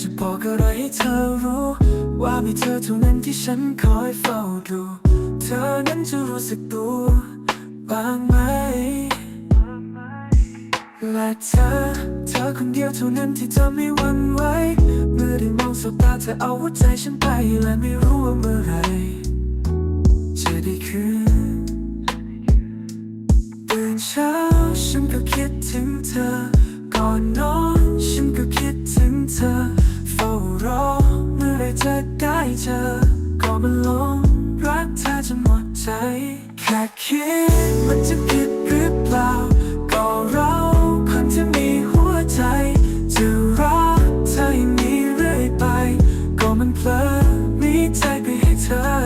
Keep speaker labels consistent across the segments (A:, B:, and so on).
A: จะบอกอะไรให้เธอรู้ ว่ามีเธอเท่านั้นที่ฉันคอยเฝ้าดู เธอนั้นจะรู้สึกตัวบ้างไหม และเธอ เธอคนเดียวเท่านั้นที่เธอไม่หวั่นไหว เมื่อได้มองสบตาเธอเอาหัวใจฉันไปและไม่รู้ว่าเมื่อไรจะได้คืนตื่นเช้าฉันก็คิดถึงเธอก่อนนอน เธอ ก็มันลงรักเธอจนหมดใจ แค่คิดมันจะผิดหรือเปล่า ก็เราคนที่มีหัวใจ จะรักเธออย่างนี้เรื่อยไป ก็มันเพลินมีใจไปให้เธอ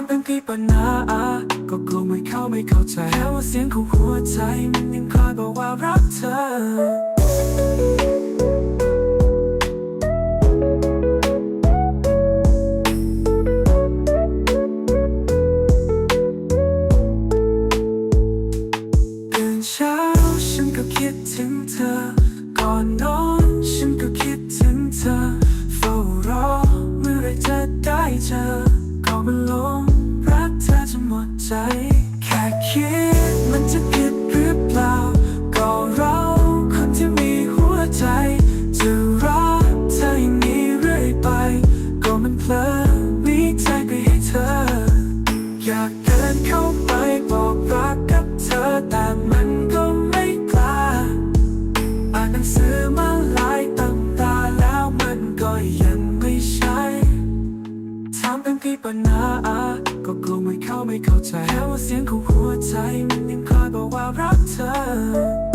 A: ามเป็นกี่ปัญหาก็กลัวไม่เข้าไม่เข้าใจแค่ว่าเสียงของหัวใจมันยังคอยบอกว่ารักเธอตื่นเช้าฉันก็คิดถึงเธอก่อนนอน หมดใจ แค่คิดมันจะผิดหรือเปล่า ก็เราคนที่มีหัวใจ จะรักเธออย่างนี้เรื่อยไป ก็มันเพลินมีใจไปให้เธอ อยากเดินเข้าไปบอกรักกับเธอแต่มันก็ไม่กล้าอ่านหนังสือ กี่ปัญหาก็กลัวไม่เข้าไม่เข้าใจแค่ว่าเสียงของหัวใจมันยังคอยบอกว่ารักเธอ